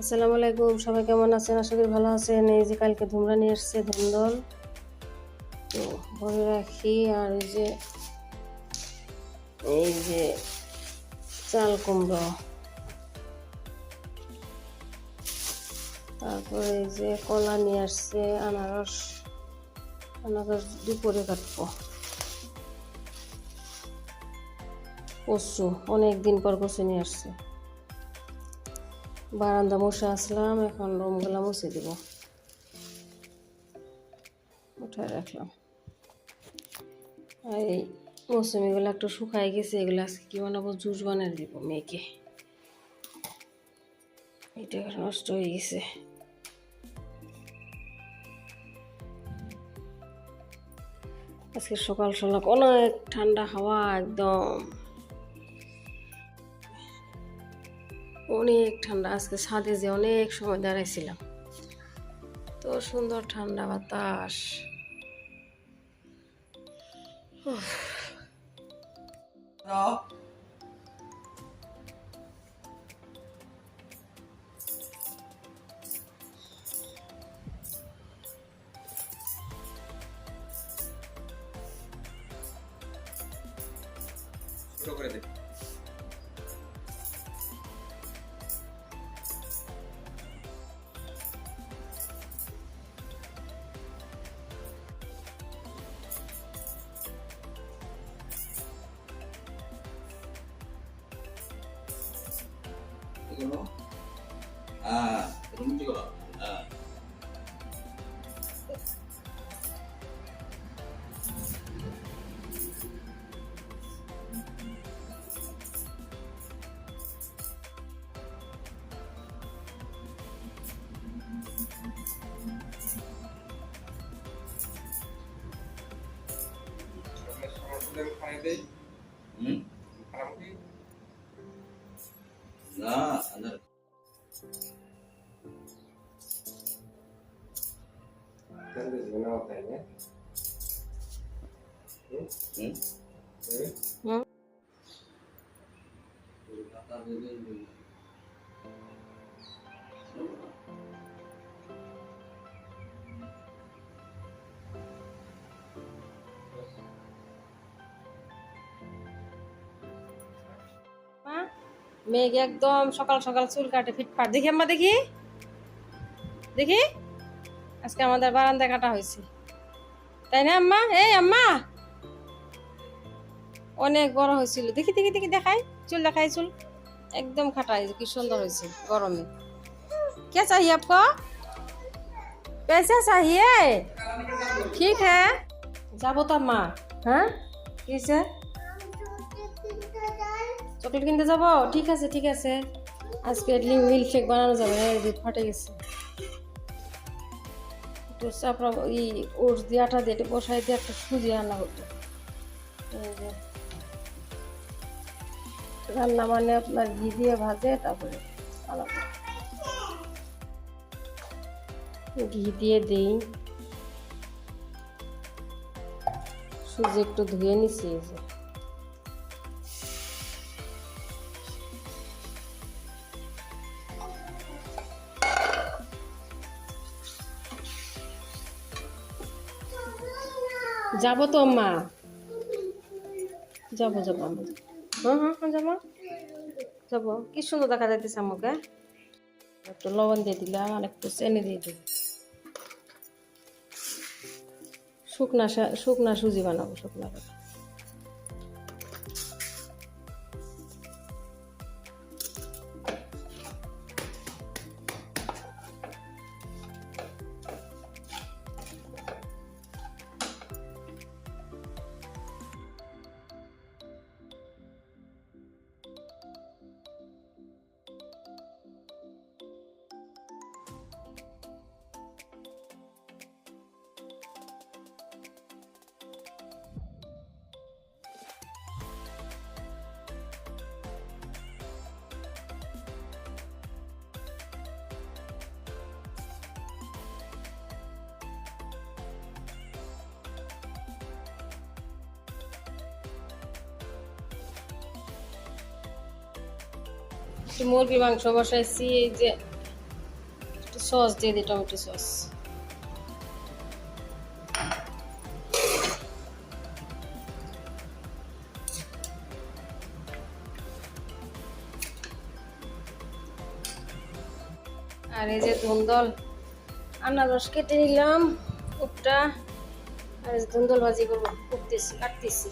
আসসালামু আলাইকুম, সবাই কেমন আছেন? আশা করি ভালো আছেন। এই যে কালকে ধুমরা নিয়ে এসছে, ধুমদল। তো ভরে রাখি, আর এই যে এই যে চাল কুমড়ো। তারপরে এই যে কলা নিয়ে আসছে, আনারস। আনারস দুপুরে কাটবো। কচু, অনেক দিন পর কচু নিয়ে আসছে। বারান্দা মুছে আসলাম, এখন রুমগুলো মুছে দিব। উঠে রাখলাম। এই মৌসুমিগুলো একটু শুকাই গেছে, এগুলো আজকে কি বানাবো? জুস বানিয়ে দিব মেয়েকে। এটা নষ্ট হয়ে গেছে। আজকে সকাল সকাল অনেক ঠান্ডা হাওয়া, একদম। অনেক ঠান্ডা। আজকে ছাদে যে অনেক সময় দাঁড়াইছিলাম। তো সুন্দর ঠান্ডা বাতাস। করে দে। এগুলো হ্যাঁ এরকম কি করো হ্যাঁ হুম মেঘ একদম সকাল সকাল চুল কাটে ফিটফাট। দেখি আম্মা দেখি। দেখি। আজকে আমাদের বারান্দা কাটা হয়েছে তাই না আম্মা এই আম্মা অনেক বড় হয়েছিল দেখি দেখি দেখি দেখাই চুল দেখাই চুল একদম খাটা হয়েছে কি সুন্দর হয়েছে গরমে क्या चाहिए आपको पैसे चाहिए ठीक है যাবো তো মা হ্যাঁ কিসে চকলেট কিনতে যাবো ঠিক আছে ঠিক আছে আজকে মিল্ক শেক বানানো যাবে না দুধ ফাটে গেছে একটু চাপড়া ই ওটস দিয়ে আটা দিয়ে বসাই দিয়ে একটা সুজি আনা হতো রান্না মানে আপনার ঘি দিয়ে ভাজে, তারপরে আলাদা। ঘি দিয়ে দিই। সুজি একটু ধুয়ে নিছি এই যে। যাব তো মা। যাব যাব হ্যাঁ হ্যাঁ হ্যাঁ যাব। যাব। কি সুন্দর দেখা যাইতেছে আমাকে। একটু লবণ দিয়ে দিলাম আর একটু চেনি দিয়ে দিল শুকনা শুকনা সুজি বানাবো শুকনা মুরগি মাংস বসাইছি, এই যে সস দিয়ে দিই, টমেটো সস। আর এই যে ধুন্দল আনারস কেটে নিলাম, উপটা। আর ধুন্দল ভাজি করব করতেছি কাটতেছি।